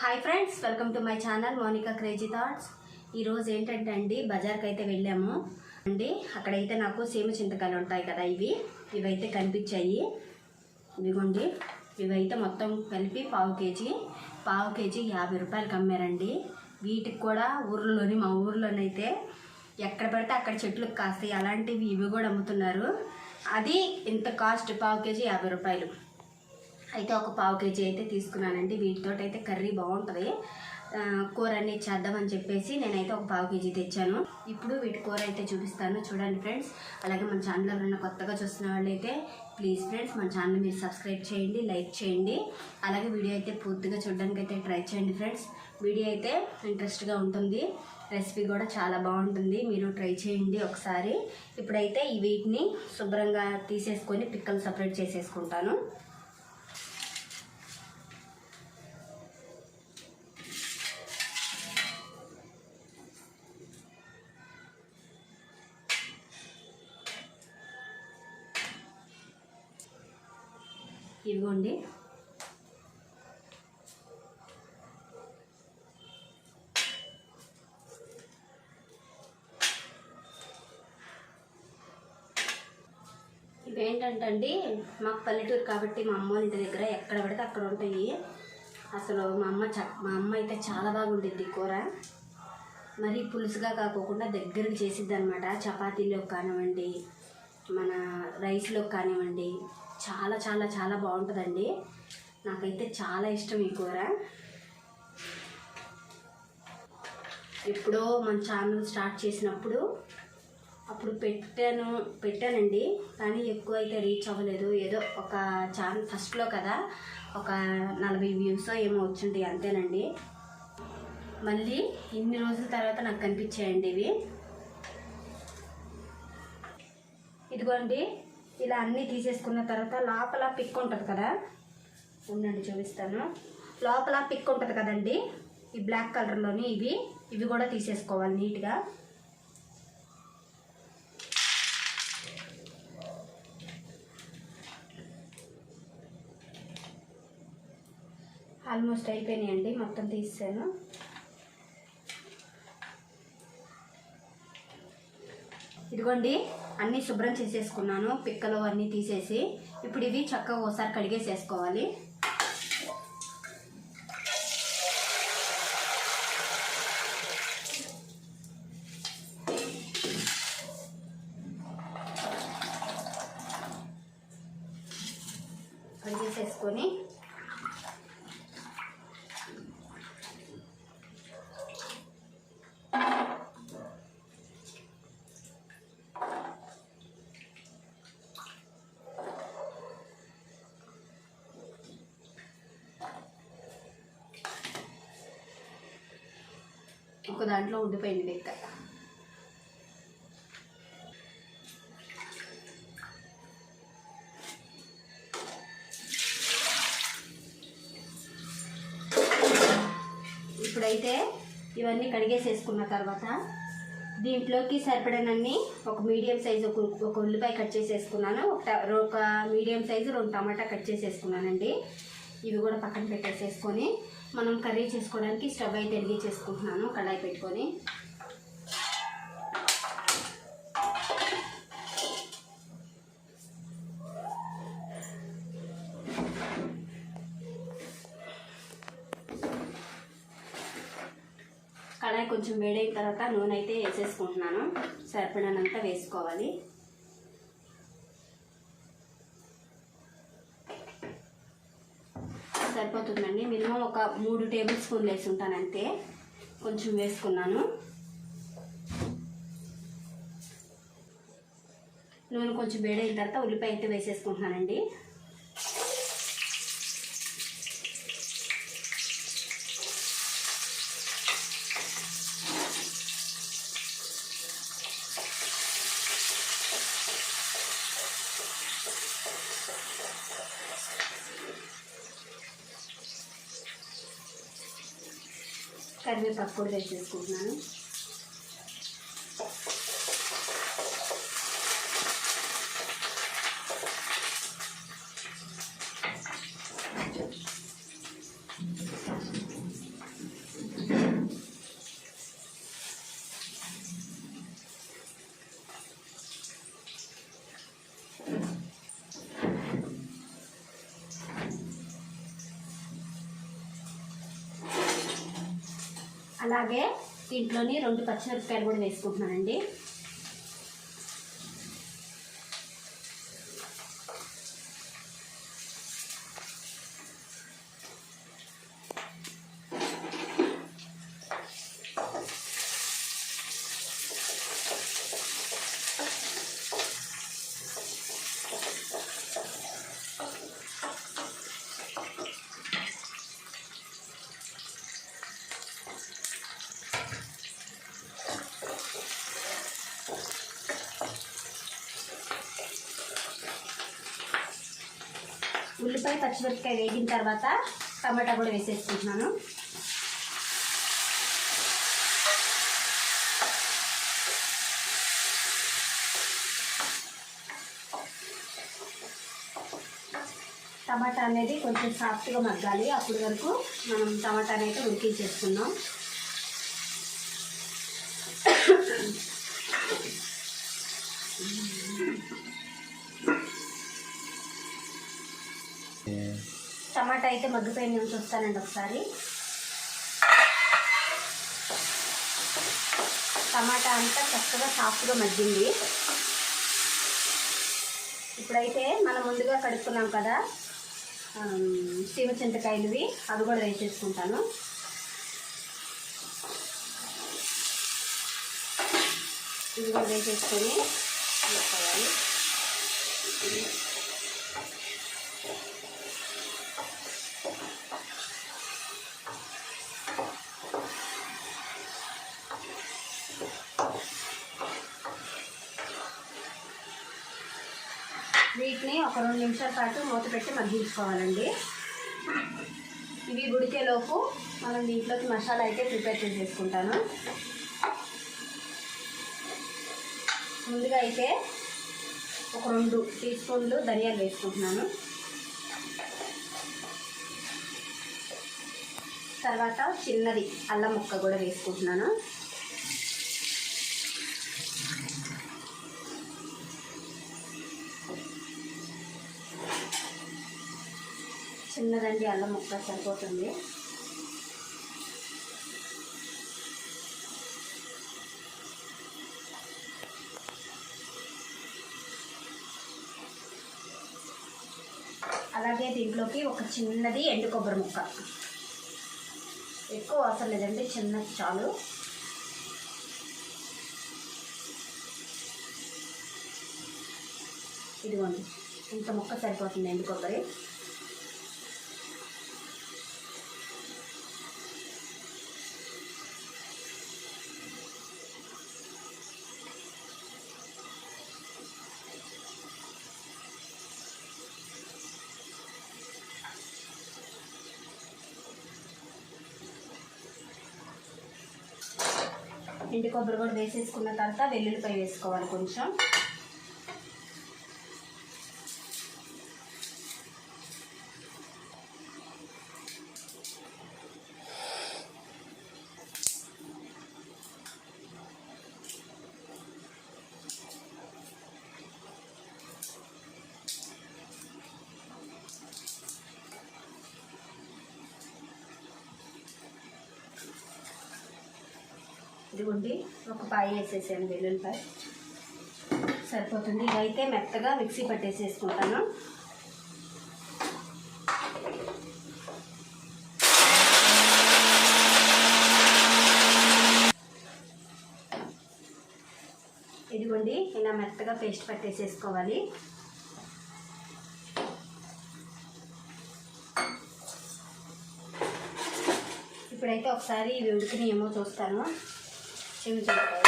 Hi friends welcome to my channel Monika crazy thoughts ఈరోజు ఏంటంటే అండి బజార్కి అయితే వెళ్ళాము. అండి అక్కడైతే నాకు సీమ చింతకాయలు ఉంటాయి కదా ఇవి. ఇవైతే కనిపించాయి. ఇదిగోండి ఇవైతే మొత్తం కలిపి పావు కేజీ. పావు కేజీ యాభై రూపాయలకి అమ్మారండి. వీటికి కూడా ఊర్లోని మా ఊర్లోనైతే ఎక్కడ పడితే అక్కడ చెట్లు కాస్తాయి. అలాంటివి ఇవి కూడా అమ్ముతున్నారు. అది ఇంత కాస్ట్ పావు కేజీ యాభై రూపాయలు. అయితే ఒక పావు కేజీ అయితే తీసుకున్నానండి. వీటితో అయితే కర్రీ బాగుంటుంది. కూర అన్ని చేద్దామని చెప్పేసి నేనైతే ఒక పావు కేజీ తెచ్చాను. ఇప్పుడు వీటి కూర అయితే చూపిస్తాను. చూడండి ఫ్రెండ్స్. అలాగే మన ఛానల్ ఎవరైనా కొత్తగా చూస్తున్న వాళ్ళైతే ప్లీజ్ ఫ్రెండ్స్ మన ఛానల్ మీరు సబ్స్క్రైబ్ చేయండి లైక్ చేయండి. అలాగే వీడియో అయితే పూర్తిగా చూడడానికి అయితే ట్రై చేయండి ఫ్రెండ్స్. వీడియో అయితే ఇంట్రెస్ట్గా ఉంటుంది. రెసిపీ కూడా చాలా బాగుంటుంది. మీరు ట్రై చేయండి ఒకసారి. ఇప్పుడైతే ఈ వీటిని శుభ్రంగా తీసేసుకొని పిక్కలు సపరేట్ చేసేసుకుంటాను. ఇదిగోండి ఇవేంటంటండి మాకు పల్లెటూరు కాబట్టి మా అమ్మ ఇంటి దగ్గర ఎక్కడ పడితే అక్కడ ఉంటాయి. అసలు మా అమ్మ చ మా అమ్మ అయితే చాలా బాగుంటుంది కూర. మరి పులుసుగా కాకోకుండా దగ్గరికి చేసిద్ది అనమాట చపాతీలో కానివ్వండి మన రైస్లో కానివ్వండి చాలా చాలా చాలా బాగుంటుందండి. నాకైతే చాలా ఇష్టం ఈ కూర. ఎప్పుడో మన ఛానల్ స్టార్ట్ చేసినప్పుడు అప్పుడు పెట్టాను పెట్టానండి. కానీ ఎక్కువ అయితే రీచ్ అవ్వలేదు. ఏదో ఒక ఛానల్ ఫస్ట్లో కదా ఒక నలభై వ్యూస్ ఏమో వచ్చింది అంతేనండి. మళ్ళీ ఇన్ని రోజుల తర్వాత నాకు కనిపించాయండి ఇవి. ఇదిగోండి ఇలా అన్నీ తీసేసుకున్న తర్వాత లోపల పిక్ ఉంటుంది కదా? ఉండండి చూపిస్తాను. లోపల పిక్ ఉంటుంది కదండి? ఈ బ్లాక్ కలర్లోని ఇవి. ఇవి కూడా తీసేసుకోవాలి నీట్గా. ఆల్మోస్ట్ అయిపోయినాయండి మొత్తం తీసాను ఇదిగోండి అన్నీ శుభ్రం చేసేసుకున్నాను పిక్కలు అన్నీ తీసేసి. ఇప్పుడు ఇవి చక్కగా ఒకసారి కడిగేసేసుకోవాలి. ఒక దాంట్లో ఉండిపోయింది లెక్క ఇప్పుడైతే ఇవన్నీ కడిగేసేసుకున్న తర్వాత దీంట్లోకి సరిపడనన్ని ఒక మీడియం సైజు ఒక ఒక ఉల్లిపాయ కట్ చేసేసుకున్నాను. ఒక ట- ఒక మీడియం సైజు రెండు టమాటా కట్ చేసేసుకున్నానండి. ఇవి కూడా పక్కన పెట్టేసేసుకొని మనం కర్రీ చేసుకోవడానికి స్టవ్ అయితే వెలిగించేసుకుంటున్నాను కడాయి పెట్టుకొని. కడాయి కొంచెం వేడైన తర్వాత నూనె అయితే వేసేసుకుంటున్నాను. సరిపడినంత వేసుకోవాలి సరిపోతుందండి మినిమం ఒక మూడు టేబుల్ స్పూన్లు వేసి ఉంటాను అంతే కొంచెం వేసుకున్నాను. నూనె కొంచెం వేడైన తర్వాత ఉల్లిపాయ అయితే వేసేసుకుంటున్నానండి. తక్కువ కూడా వేసేసుకుంటున్నాను అలాగే దీంట్లోని రెండు పచ్చిమిరపకాయలు కూడా వేసుకుంటున్నానండి. ఉల్లిపాయ పచ్చిమిరపకాయ వేగిన తర్వాత టమాటా కూడా వేసేసుకుంటున్నాను. టమాటా అనేది కొంచెం సాఫ్ట్గా మగ్గాలి. అప్పటి వరకు మనం టమాటాని అయితే ఉడికించేసుకుందాం. టమాటా అయితే మగ్గిపోయిన నేను చూస్తానండి ఒకసారి. టమాటా అంతా చక్కగా సాఫ్ట్గా మగ్గింది. ఇప్పుడైతే మనం ముందుగా కడుక్కున్నాం కదా సీమ చింతకాయలువి అవి కూడా వేసేసుకుంటాను. ఇవి కూడా వేసేసుకొని వేసుకోవాలి వీటిని ఒక రెండు నిమిషాల పాటు మూత పెట్టి మగ్గించుకోవాలండి. ఇవి ఉడికేలోపు మనం దీంట్లోకి మసాలా అయితే ప్రిపేర్ చేసేసుకుంటాను. ముందుగా అయితే ఒక రెండు టీ స్పూన్లు ధనియాలు వేసుకుంటున్నాను. తర్వాత చిన్నది అల్లం ముక్క కూడా వేసుకుంటున్నాను. చిన్నదండి అల్లం ముక్క సరిపోతుంది. అలాగే దీంట్లోకి ఒక చిన్నది ఎండు కొబ్బరి ముక్క. ఎక్కువ అవసరం లేదండి చిన్నది చాలు. ఇదిగోండి ఇంత ముక్క సరిపోతుంది ఎండు కొబ్బరి ఎండు కొబ్బరి కూడా వేసేసుకున్న తర్వాత వెల్లుల్లిపై వేసుకోవాలి కొంచెం. ఇదిగోండి ఒక పాయ వేసేసాను వెల్లుల్లిపాయ. సరిపోతుంది. ఇదైతే మెత్తగా మిక్సీ పట్టేసేసుకుంటాను. ఇదిగోండి ఇలా మెత్తగా పేస్ట్ పట్టేసేసుకోవాలి. ఇప్పుడైతే ఒకసారి ఇవి ఉడికినాయేమో చూస్తాను. చెంచాకాయ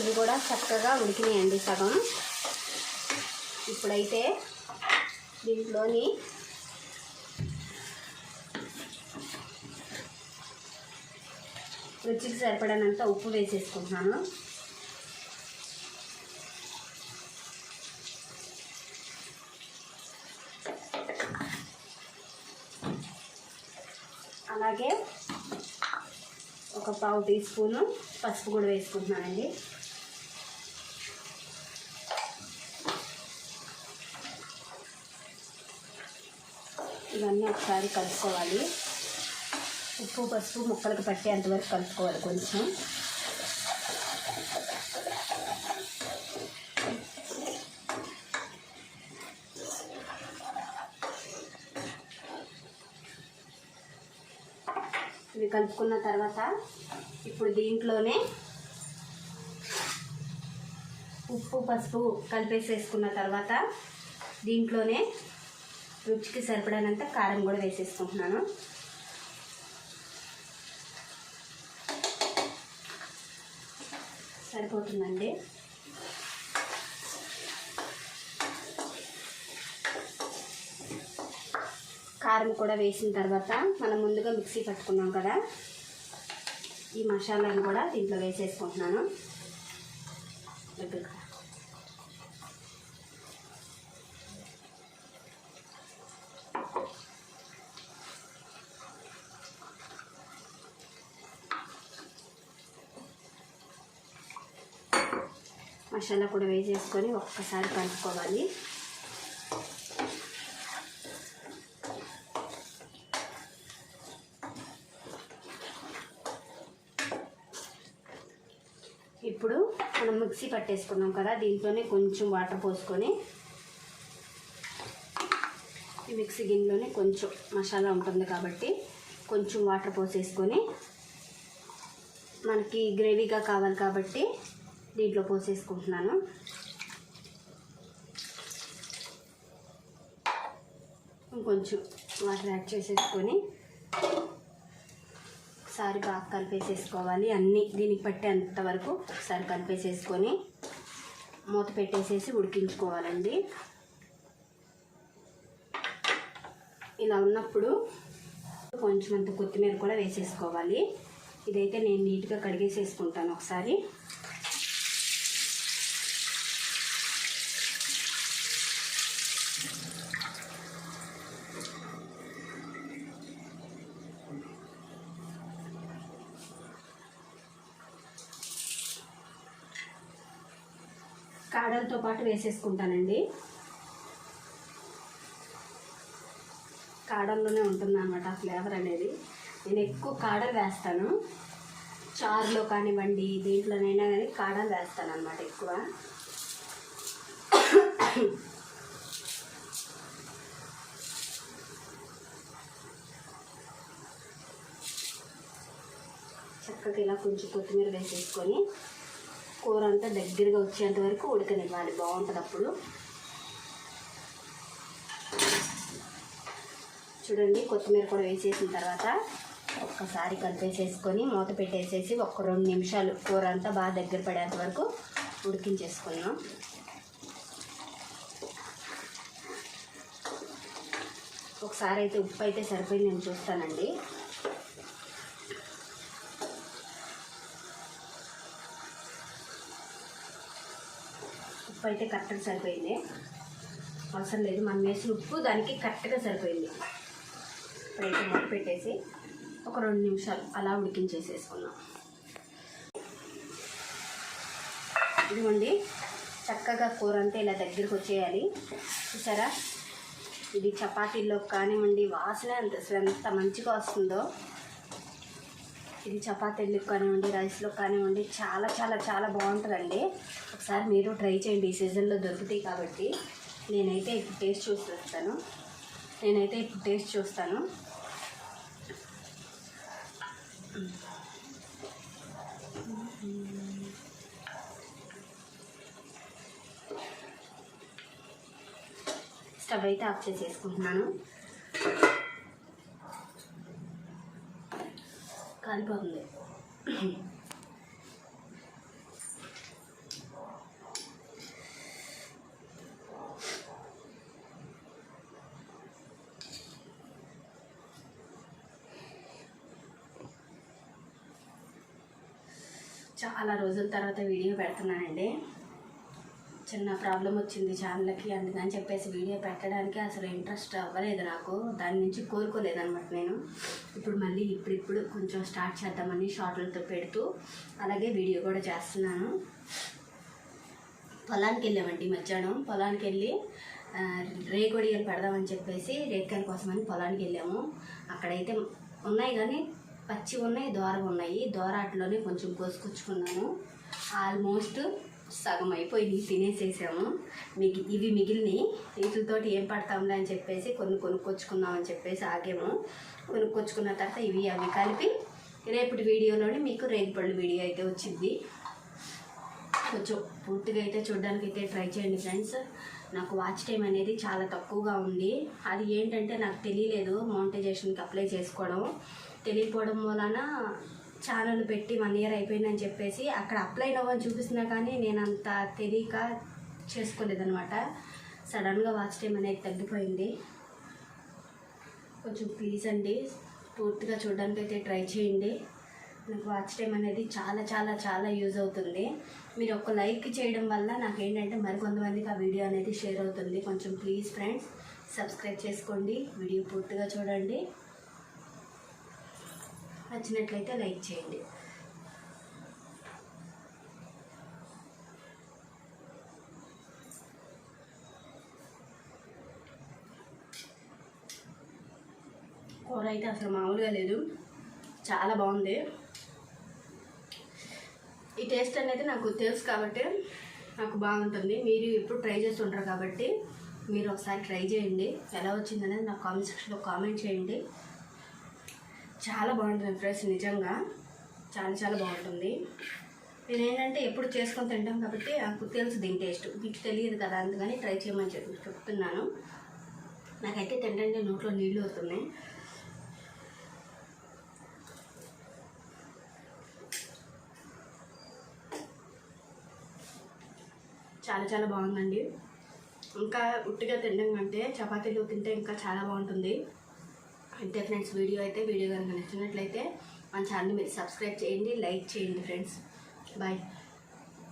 ఇవి కూడా చక్కగా ఉడికినాయండి సగం. ఇప్పుడైతే దీంట్లోని రుచికి సరిపడనంత ఉప్పు వేసేసుకుంటున్నాను అలాగే ఒక పావు టీ స్పూను పసుపు కూడా వేసుకుంటున్నానండి. ఇవన్నీ ఒకసారి కలుపుకోవాలి. ఉప్పు పసుపు ముక్కలకు పట్టేంతవరకు కలుపుకోవాలి కొంచెం ఇవి కలుపుకున్న తర్వాత ఇప్పుడు దీంట్లోనే ఉప్పు పసుపు కలిపేసేసుకున్న తర్వాత దీంట్లోనే రుచికి సరిపడనంత కారం కూడా వేసేసుకుంటున్నాను. సరిపోతుందండి? కారం కూడా వేసిన తర్వాత మనం ముందుగా మిక్సీ పట్టుకున్నాం కదా. ఈ మసాలాను కూడా దీంట్లో వేసేసుకుంటున్నాను. మసాలా కూడా వేసేసుకొని ఒక్కసారి కలుపుకోవాలి ఇప్పుడు మనం మిక్సీ పట్టేసుకున్నాం కదా దీంట్లోనే కొంచెం వాటర్ పోసుకొని ఈ మిక్సీ గిన్నెలోనే కొంచెం మసాలా ఉంటుంది కాబట్టి కొంచెం వాటర్ పోసేసుకొని మనకి గ్రేవీగా కావాలి కాబట్టి దీంట్లో పోసేసుకుంటున్నాను. ఇంకొంచెం వాటర్ యాడ్ చేసేసుకొని ఒకసారి బాగా కలిపేసేసుకోవాలి. అన్నీ దీనికి పట్టేంత వరకు ఒకసారి కలిపేసేసుకొని మూత పెట్టేసేసి ఉడికించుకోవాలండి. ఇలా ఉన్నప్పుడు కొంచెం అంత కొత్తిమీర కూడా వేసేసుకోవాలి. ఇదైతే నేను నీట్గా కడిగేసేసుకుంటాను ఒకసారి. కాడలతో పాటు వేసేసుకుంటానండి. కాడల్లోనే ఉంటుంది అనమాట ఆ ఫ్లేవర్ అనేది. నేను ఎక్కువ కాడలు వేస్తాను. చారులో కానివ్వండి దీంట్లోనైనా కానీ కాడలు వేస్తాను అనమాట ఎక్కువ. చక్కగా ఇలా కొంచెం కొత్తిమీర వేసేసుకొని కూర అంతా దగ్గరగా వచ్చేంత వరకు ఉడకనివ్వాలి. బాగుంటుంది అప్పుడు. చూడండి కొత్తిమీర కూడా వేసేసిన తర్వాత ఒక్కసారి కలిపేసేసుకొని మూత పెట్టేసేసి ఒక రెండు నిమిషాలు కూర అంతా బాగా దగ్గర పడేంత వరకు ఉడికించేసుకున్నాం ఒకసారి అయితే ఉప్పు అయితే సరిపోయింది నేను చూస్తానండి. ఉప్పు అయితే కరెక్ట్గా సరిపోయింది. అవసరం లేదు మనం వేసిన ఉప్పు దానికి కరెక్ట్గా సరిపోయింది. ఇప్పుడైతే మూత పెట్టేసి ఒక రెండు నిమిషాలు అలా ఉడికించేసేసుకున్నాం ఇదిగోండి చక్కగా కూర అంతా ఇలా దగ్గరికి వచ్చేయాలి. చూసారా? ఇది చపాతీల్లో కానివ్వండి వాసన ఎంత అసలు ఎంత మంచిగా వస్తుందో. ఇది చపాతీలకు కానివ్వండి రైస్లో కానివ్వండి చాలా చాలా చాలా బాగుంటుందండి. ఒకసారి మీరు ట్రై చేయండి ఈ సీజన్లో దొరుకుతాయి కాబట్టి. నేనైతే ఇప్పుడు టేస్ట్ చూసి వస్తాను. నేనైతే ఇప్పుడు టేస్ట్ చూస్తాను. స్టవ్ అయితే ఆఫ్ చేసేసుకుంటున్నాను. కాలిపోతుంది చాలా రోజుల తర్వాత వీడియో పెడుతున్నానండి. చిన్న ప్రాబ్లం వచ్చింది ఛానల్కి అందుకని చెప్పేసి వీడియో పెట్టడానికి అసలు ఇంట్రెస్ట్ అవ్వలేదు నాకు. దాని నుంచి కోరుకోలేదనమాట నేను. ఇప్పుడు మళ్ళీ ఇప్పుడిప్పుడు కొంచెం స్టార్ట్ చేద్దామని షార్ట్లతో పెడుతూ అలాగే వీడియో కూడా చేస్తున్నాను. పొలానికి వెళ్ళామండి మధ్యాహ్నం. పొలానికి వెళ్ళి ఆ, రేగొడియలు పెడదామని చెప్పేసి రేకాయల కోసమని పొలానికి వెళ్ళాము. అక్కడైతే ఉన్నాయి కానీ పచ్చి ఉన్నాయి దోరగా ఉన్నాయి. దోరాట్లోనే కొంచెం కోసుకొచ్చుకున్నాను. ఆల్మోస్ట్ సగం అయిపోయింది తినేసేసాము. మిగి ఇవి మిగిలినాయి వీటితోటి ఏం పడతాంలే అని చెప్పేసి కొన్ని కొనుక్కొచ్చుకుందాం అని చెప్పేసి ఆగాము. కొనుక్కొచ్చుకున్న తర్వాత ఇవి అవి కలిపి రేపటి వీడియోలోనే మీకు రేగిపళ్ళు వీడియో అయితే వచ్చింది. కొంచెం పూర్తిగా అయితే చూడడానికి అయితే ట్రై చేయండి ఫ్రెండ్స్. నాకు వాచ్ టైం అనేది చాలా తక్కువగా ఉంది. అది ఏంటంటే నాకు తెలియలేదు మౌంటైజేషన్కి అప్లై చేసుకోవడం. తెలియకపోవడం వలన ఛానల్ పెట్టి వన్ ఇయర్ అయిపోయిందని చెప్పేసి అక్కడ అప్లై అవ్వని చూపిస్తున్నా కానీ నేను అంత తెలియక చేసుకోలేదనమాట సడన్గా వాచ్ టైం అనేది తగ్గిపోయింది. కొంచెం ప్లీజ్ అండి పూర్తిగా చూడడానికి అయితే ట్రై చేయండి. నాకు వాచ్ టైం అనేది చాలా చాలా చాలా యూజ్ అవుతుంది. మీరు ఒక లైక్ చేయడం వల్ల నాకు ఏంటంటే మరికొంతమందికి ఆ వీడియో అనేది షేర్ అవుతుంది. కొంచెం ప్లీజ్ ఫ్రెండ్స్ సబ్స్క్రైబ్ చేసుకోండి. వీడియో పూర్తిగా చూడండి. నచ్చినట్లయితే లైక్ చేయండి. కూర అయితే అసలు మామూలుగా లేదు. చాలా బాగుంది. ఈ టేస్ట్ అనేది నాకు తెలుసు కాబట్టి నాకు బాగుంటుంది. మీరు ఇప్పుడు ట్రై చేస్తుంటారు కాబట్టి మీరు ఒకసారి ట్రై చేయండి. ఎలా వచ్చిందనేది నాకు కామెంట్ సెక్షన్లో కామెంట్ చేయండి. చాలా బాగుంటుంది ఫ్రెండ్స్ నిజంగా. చాలా చాలా బాగుంటుంది. నేను ఏంటంటే ఎప్పుడు చేసుకొని తింటాం కాబట్టి నాకు తెలుసు దీని టేస్ట్. మీకు తెలియదు కదా అందుకని ట్రై చేయమని చెప్పి చెప్తున్నాను. నాకైతే తింటే నోట్లో నీళ్ళు అవుతున్నాయి చాలా చాలా బాగుందండి. ఇంకా ఉట్టిగా తినడం కంటే చపాతీలు తింటే ఇంకా చాలా బాగుంటుంది. అంతే ఫ్రెండ్స్ వీడియో అయితే వీడియో కనుక నచ్చినట్లయితే మన ఛానల్ మీరు సబ్స్క్రైబ్ చేయండి లైక్ చేయండి ఫ్రెండ్స్. బాయ్.